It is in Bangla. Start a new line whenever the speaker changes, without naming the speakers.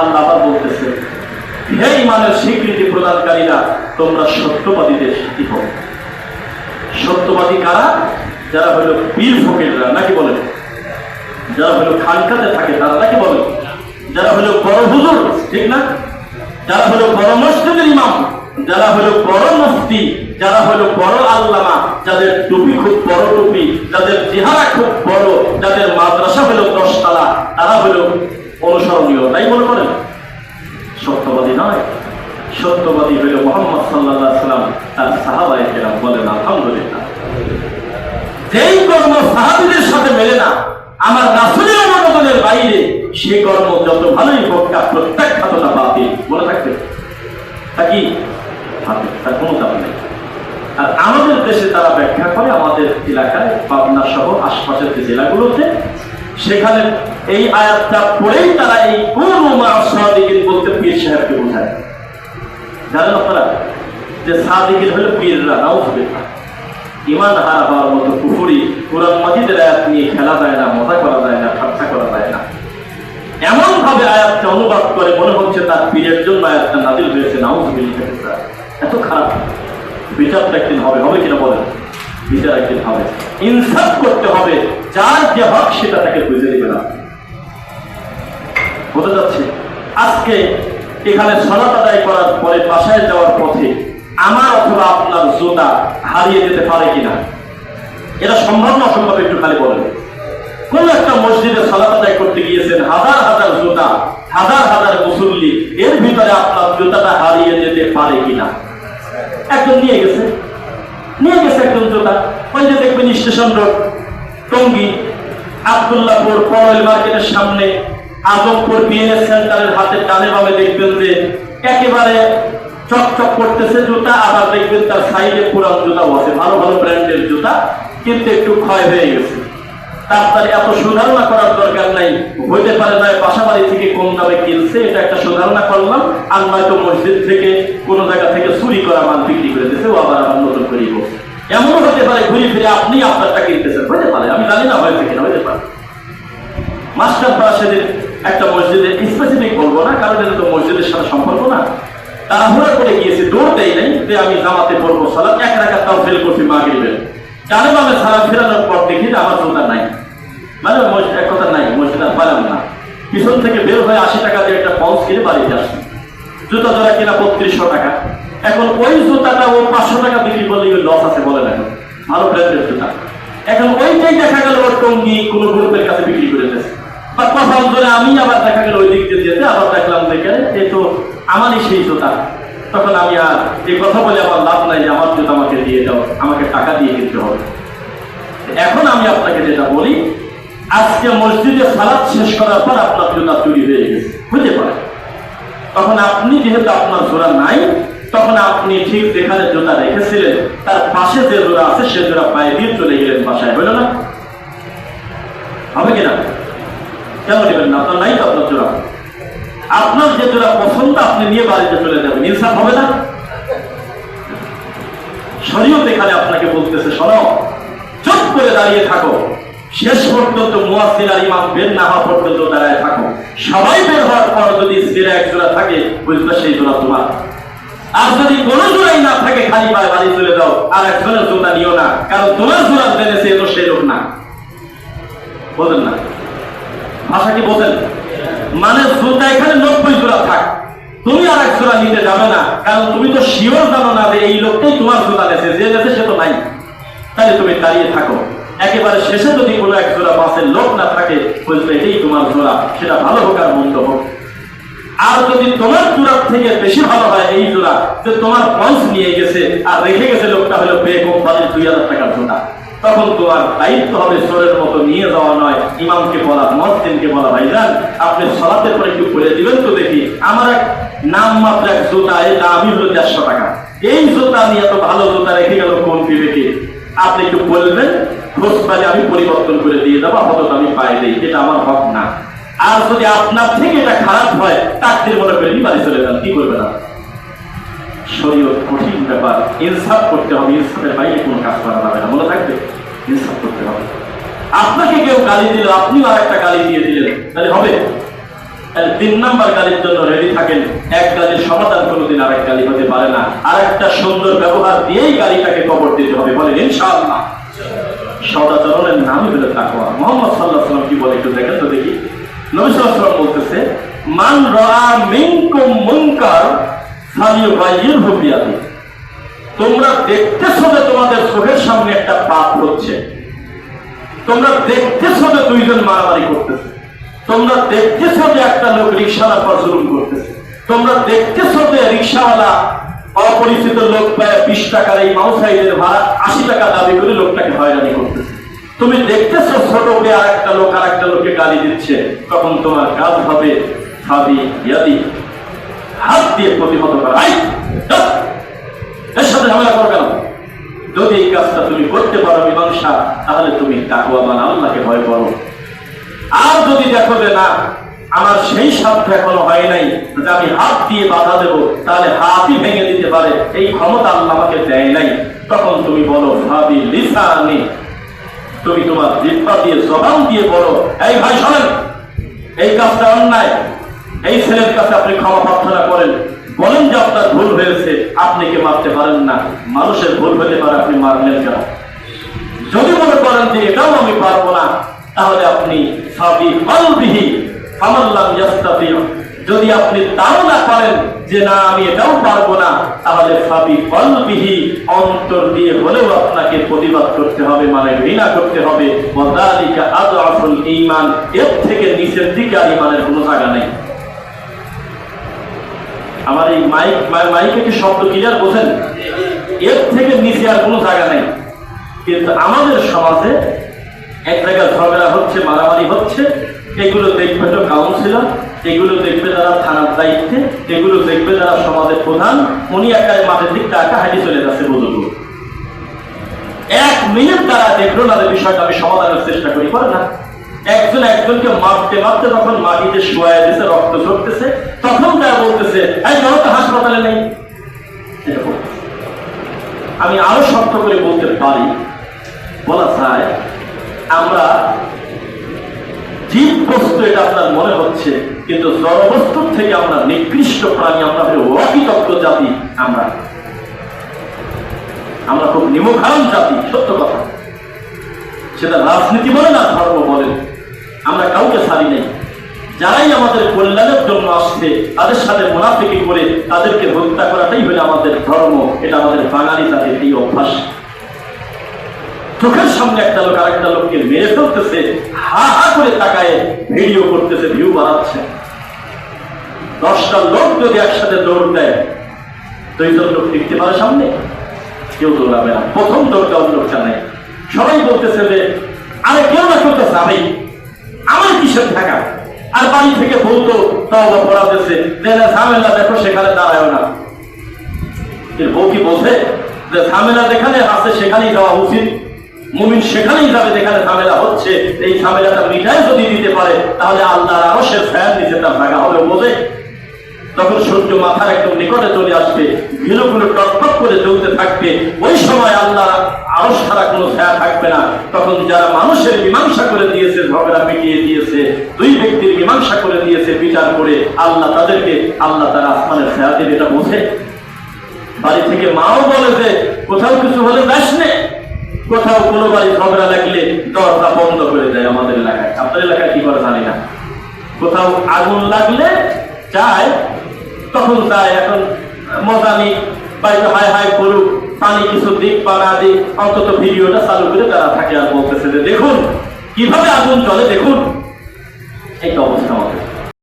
আল্লাহ বলতেছে, হে ইমানের স্বীকৃতি প্রদানকারীরা, তোমরা সত্যবাদীদের সাথী হও? সত্যবাদী কারা? যারা হলো বীর ফকিররা, নাকি বলেন যারা হলো খানকাতে থাকে, তারা নাকি বলেন যারা হলো বড় হুজুর, ঠিক না? যারা হলো বড় মসজিদের ইমাম, যারা হলো বড় মুফতি, যারা হলো বড় আল্লামা, যাদের টুপি খুব বড় টুপি, যাদের চেহারা খুব বড়, যাদের মাদ্রাসা হলো দশতলা, তারা হলো অনুসরণীয় তাই মনে করেন? সত্যবাদী নয়। সত্যবাদী হইল মোহাম্মদ সাল্লাহ সাল্লাম তার সাহাবায় কেরাম বলেন আলহামদুলিল্লাহ। যেই কর্ম সাহাবিদের সাথে মেলে না আমার রাসুলের অনুমোদনের বাইরে সে কর্ম যত ভালোই হোক তা প্রত্যাখ্যাতটা বাতিল। বলে থাকবে? তা কি? বাতিল, তার কোনো দাবি নেই। আর আমাদের দেশে তারা ব্যাখ্যা করে আমাদের এলাকায় পাবনা সহ আশপাশের যে জেলাগুলোতে সেখানে এই আয়াতটা পড়েই তারা এই কোন সাদিকিন বলতে পীর সাহেবকে বোঝায় জানেন আপনারা? যে সাদিকিন হলো পীররা, নাউজুবিল্লাহ। ইমান হারা হওয়ার মতো পুকুরি কোরআন মাজিদের আয়াত নিয়ে খেলা যায় না, মজা করা যায় না, ঠাট্টা করা যায় না। এমন ভাবে আয়াতটা অনুবাদ করে মনে হচ্ছে তার পীরের জন্য আয়াতটা নাজিল হয়েছে, নাউজুবিল্লাহ। এত খারাপ। বিচারটা একদিন হবে হবে কিনা বলেন? বিচার একদিন হবে। ইনসাফ করতে হবে, যার যে হক সেটা তাকে বুঝে দিবে না। বোঝা যাচ্ছে, আজকে এখানে সলাত আদায় করার পরে বাসায় যাওয়ার পথে আমার অথবা আপনার জোতা হারিয়ে যেতে পারে কিনা, এটা সম্ভব না অসম্ভব একটু খালি বলেন। কোন একটা মসজিদে সলাত আদায় করতে গিয়েছেন, হাজার হাজার জোতা, হাজার হাজার মুসল্লি, এর ভিতরে আপনার জোতাটা হারিয়ে যেতে পারে কিনা? একজন নিয়ে গেছে নিয়ে গেছে একজন জোতা, ওই যে দেখবেন স্টেশন রোড, টঙ্গি আবদুল্লাপুর পয়েল মার্কেটের সামনে আজমপুর বিএনএস সেন্টারের হাতে ডানে বামে দেখবেন যে একেবারে চকচক করতেছে জুতা, আবার দেখবেন তার সাইডে পুরান জুতা আছে ভালো ভালো ব্র্যান্ডের জুতা, কিন্তু একটু ক্ষয় হয়ে গেছে। তাড়াতাড়ি এত সুধারণা করার দরকার নাই। হইতে পারে নয় বাসাবাড়ি থেকে কম দামে কিনছে, এটা একটা সুধারণা করলাম। আর নয়তো মসজিদ থেকে কোন জায়গা থেকে চুরি করা মাল বিক্রি করে দিয়েছে, ও আবার আবার নতুন করিব এমনও হতে পারে, ঘুরে ফিরে আপনি আপনারটা কিনতেছেন। হতে পারে, আমি জানি না হয়েছে কিনা হতে পারে। মাস্টার পাড়া সেদিন একটা মসজিদে স্পেসিফিক বলব না, কারণ এটা তো মসজিদের সাথে সম্পর্ক না। তাড়াহুড়া করে গিয়েছে দৌড় দেয় নাই, যে আমি জামাতে পড়ব সালাম এক রাখা তাও ফেল করছি মাগরিবের ডানে বামে সালাম ফেরানোর পর দেখি যে আমার জুতা নাই। মানে মসজিদ, এক কথা নাই, মসজিদ আর পালাম না। পিছন থেকে বের হয়ে আশি টাকা দিয়ে একটা পাউচ কিনে বাড়িতে আসছি জুতা জোড়া কিনা বত্রিশশো টাকা। এখন ওই জুতাটা ও পাঁচশো টাকা বিক্রি করলে লস আছে বলে এখন ভালো ব্র্যান্ডের জুতা। এখন ওইটাই দেখা গেল ওর টঙ্গি, কোনো গ্রুপের কাছে বিক্রি করে দিয়েছে। আমি আবার দেখা গেল ওই দিক দিয়ে যেতে, আবার দেখলাম দেখে এই তো আমারই সেই জুতা। তখন আমি আর এই কথা বলে আমার লাভ নাই যে আমার জুতা আমাকে দিয়ে দাও, আমাকে টাকা দিয়ে কিনতে হবে। এখন আমি আপনাকে যেটা বলি, আজকে মসজিদে সালাদ শেষ করার পর আপনার জুতা চুরি হয়ে গেছে। হতে পারে। তখন আপনি যেহেতু আপনার জোড়া নাই, তখন আপনি ঠিক যেখানে জোড়া রেখেছিলেন, তার পাশে যে জোড়া আছে, সে জোড়া পায়ে দিয়ে চলে গেলেন বাসায় হইল না? হবে কিনা কেন নেবেন না, আপনার নাই তো আপনার জোড়া। আপনার যে জোড়া পছন্দ, আপনি নিয়ে বাড়িতে চলে যাবেন। ইনসাফ হবে না? শরীয়ত এখানে আপনাকে বলতেছে, শোনো, চুপ করে দাঁড়িয়ে থাকো। শেষ পর্যন্ত মুয়াসির আর ইমাম বের না হওয়া পর্যন্ত দাঁড়ায় থাকো। সবাই বের হওয়ার পর যদি সিরা এক জোড়া থাকে বুঝবে সেই জোড়া তোমার। আর যদি কোনো জোড়াই না থাকে, খালি পায়ে বাড়ি চলে যাও। আর একজনের জোড়া নিও না, কারণ তোমার জোড়া জেনেছে এ তো সেই লোক না। বলেন না। ভাষা কি বোঝেন মানে জুতা এখানে নব্বই জোড়া থাক। তুমি আর এক জোড়া নিতে যাবে না, কারণ তুমি তো শিওর জানো না যে এই লোকটাই তোমার জুতা নেছে যে নেছে সে তো নাই। তাহলে তুমি দাঁড়িয়ে থাকো। একেবারে শেষে যদি কোনো এক জোড়া মাসের লোক না থাকে, বলবে এটাই তোমার জোড়া, সেটা ভালো হোক আর মন্দ হোক। আর যদি তোমার জোড়ার থেকে বেশি ভালো হয় এই জোড়া, যে তোমার পঞ্চ নিয়ে গেছে আর রেখে গেছে লোকটা হলো বে কোম্পানির দুই হাজার টাকার জোড়া। তখন তোমার দায়িত্ব হবে চোরের মতো নিয়ে যাওয়া নয়। ইমামকে বলা মসজিদকে বলা, ভাইজান, আপনি সলাতের পরে একটু বলে দিবেন তো দেখি। আমার এক নাম মাত্র এক জুতা, এই দামি হলো দেড়শো টাকা। এই জুতা আমি এত ভালো জুতা রেখে গেল কোন বিবেকে? আপনি একটু বলবেন খোঁজ পালে আমি পরিবর্তন করে দিয়ে দেবো, আপাতত আমি পাই দিই এটা আমার হক না। আর যদি আপনার থেকে এটা খারাপ হয় তাকদের মনে করে বাড়ি চলে যান, কি করবেন আপনি? শরীয়ত কঠিন ব্যাপার। ইনসাফ করতে হবে, ইনসাফের বাইরে কোনো কাজ করা যাবে না। মনে থাকবে? ইনসাফ করতে হবে। আপনাকে কেউ গালি দিল, আপনিও আর একটা গালি দিয়ে দিলেন। তাহলে হবে? তিন নাম্বার গালির জন্য রেডি থাকেন। এক গালির সমাধান কোনোদিন আর এক গালি হতে পারে না। আর একটা সুন্দর ব্যবহার দিয়েই গালিটাকে কবর দিতে হবে। বলেন, ইনশাআল্লাহ। সদাচরণের নামই হলো তাকওয়া। মোহাম্মদ সাল্লাহ সাল্লাম কি বলে একটু দেখেন তো দেখি। নবী ওয়াসাল্লাম বলতেছে, মান রাআ মিনকুম মুনকার তোমরা দেখতেছো যে তোমাদের চোখের সামনে একটা পাপ হচ্ছে। তোমরা দেখতেছো যে দুইজন মারামারি করতেছে। তোমরা দেখতেছো যে একটা লোক রিক্সাওয়ালা প্রচলন করতেছে। তোমরা দেখতেছো যে রিক্সাওয়ালা অপরিচিত লোক পায় বিশ টাকার এই মাউসাইডের ভাড়া আশি টাকা দাবি করে লোকটাকে হয়রানি করতেছে। তুমি দেখতেছো ছোট আর একটা লোক আর একটা লোককে গালি দিচ্ছে। তখন তোমার কাজ হবে হাবি ইয়াদি। প্রতিহত এর সাথে ঝামেলা করো কেন? যদি এই কাজটা তুমি করতে পারো মীমাংসা, তাহলে তুমি তাকুয়াবান আল্লাহকে ভয় করো। আর যদি দেখো যে না, আমার সেই সাধ্য এখনও হয় নাই, যে আমি হাত দিয়ে বাধা দেবো, তাহলে হাতই ভেঙে দিতে পারে, এই ক্ষমতা আল্লাহ আমাকে দেয় নাই। তখন তুমি বলো ভাবি লিসানি। তুমি তোমার জিব্বা দিয়ে, জবান দিয়ে বলো, এই ভাই শোনেন, এই কাজটা অন্যায়। এই ছেলের কাছে আপনি ক্ষমা প্রার্থনা করেন। বলেন যে আপনার ভুল হয়েছে, আপনি কি মারতে পারেন না? মানুষের ভুল হতে পারে, আপনি মারলেন কেন? যদি মনে করেন যে এটাও আমি পারব না, তাহলে আপনি সাবি ইয়াস্তাতিউ। যদি আপনি তাও না করেন যে না, আমি এটাও পারব না, তাহলে সাবি কলবিহি অন্তর দিয়ে হলেও আপনাকে প্রতিবাদ করতে হবে মানে ঘৃণা করতে হবে। ওয়াদালিকা আদআফুল ঈমান, এর থেকে নিচের দিকে আর ঈমানের কোনো জায়গা নেই। আমার এই মাইক মাইকে কি শব্দ ক্লিয়ার বোঝেন? এর থেকে নিচে আর কোনো জায়গা নেই। কিন্তু আমাদের সমাজে এক জায়গায় ঝগড়া হচ্ছে, মারামারি হচ্ছে, এগুলো দেখবে তো কাউন্সিলর, এগুলো দেখবে তারা থানার দায়িত্বে, এগুলো দেখবে তারা সমাজের প্রধান, উনি একটা মাঠের দিক টাকা হাঁটি চলে যাচ্ছে বুঝুন এক মিনিট তারা দেখল না বিষয়টা, আমি সমাধানের চেষ্টা করি পারে না। একজন একজনকে মারতে মারতে তখন মাটিতে শোয়া দিছে, রক্ত ঝরতেছে, তখন তারা বলতেছে, এই জনতা হাসপাতালে নেই। আমি আরও শক্ত করে বলতে পারি। বলা যায়, আমরা জীব বস্তু এটা আপনার মনে হচ্ছে, কিন্তু জড়বস্তুর থেকে আমরা নিকৃষ্ট প্রাণী, আমরা অকৃতজ্ঞ জাতি, আমরা আমরা খুব নিমখারাম জাতি, সত্য কথা। সেটা রাজনীতি বলে না, ধর্ম বলে। আমরা কাউকে ছাড়ি নাই। যারাই আমাদের কল্যাণের জন্য আসছে, তাদের সাথে মোনাফিকি করে তাদেরকে হত্যা করাটাই হলো আমাদের ধর্ম, এটা আমাদের বাঙালি তাদের এই অভ্যাস। চোখের সামনে একটা লোক আরেকটা লোককে মেরে ফেলতেছে, হা হা করে তাকায়, ভিডিও করতেছে ভিউ বাড়াচ্ছে। দশটা লোক যদি একসাথে দৌড় দেয়, দুইজন লোক টিকতে পারে সামনে, কেউ দৌড়াবে না। প্রথম দৌড়টা অন্য লোকটা নেই সবাই বলতেছে যে, আরে কেউ না করতেছে আমি আমার কিসের থাকা। আর বাড়ি থেকে বলতো পড়াতেছে যে না ঝামেলা দেখো, সেখানে দাঁড়ায় না। বউ কি বোঝে যে ঝামেলা যেখানে আছে, সেখানেই যাওয়া উচিত। মুমিন সেখানেই যাবে যেখানে ঝামেলা হচ্ছে। এই ঝামেলাটা মিটাই যদি দিতে পারে, তাহলে আল্লাহর আরও সে ফ্যান নিচে তার জায়গা হবে বোঝে তখন সূর্য মাথার একদম নিকটে চলে আসবে ঘিলুগুলো টকটক করে জ্বলতে থাকবে। ওই সময় আল্লাহ আরও সারা কোনো ছায়া থাকবে না। তখন যারা মানুষের মীমাংসা করে দিয়েছে, ঝগড়া পিটিয়ে দিয়েছে, দুই ব্যক্তির মীমাংসা করে দিয়েছে বিচার করে, আল্লাহ তাদেরকে, আল্লাহ তার আসমানের ছায়া দেবে, এটা বোঝে। বাড়ি থেকে মাও বলে যে, কোথাও কিছু হলে যাস নে। কোথাও কোনো বাড়ি ঝগড়া লাগলে দরজা বন্ধ করে দেয় আমাদের এলাকায়। আপনার এলাকায় কি করে জানি না। কোথাও আগুন লাগলে যায় তখন তাই এখন মজানি বা একটু হাই হাই করুক পানি কিছু দিক বা না দিক, অন্তত ভিডিওটা চালু করে তারা থাকে আর বলতেছে যে, দেখুন, কীভাবে আগুন চলে দেখুন। এই অবস্থা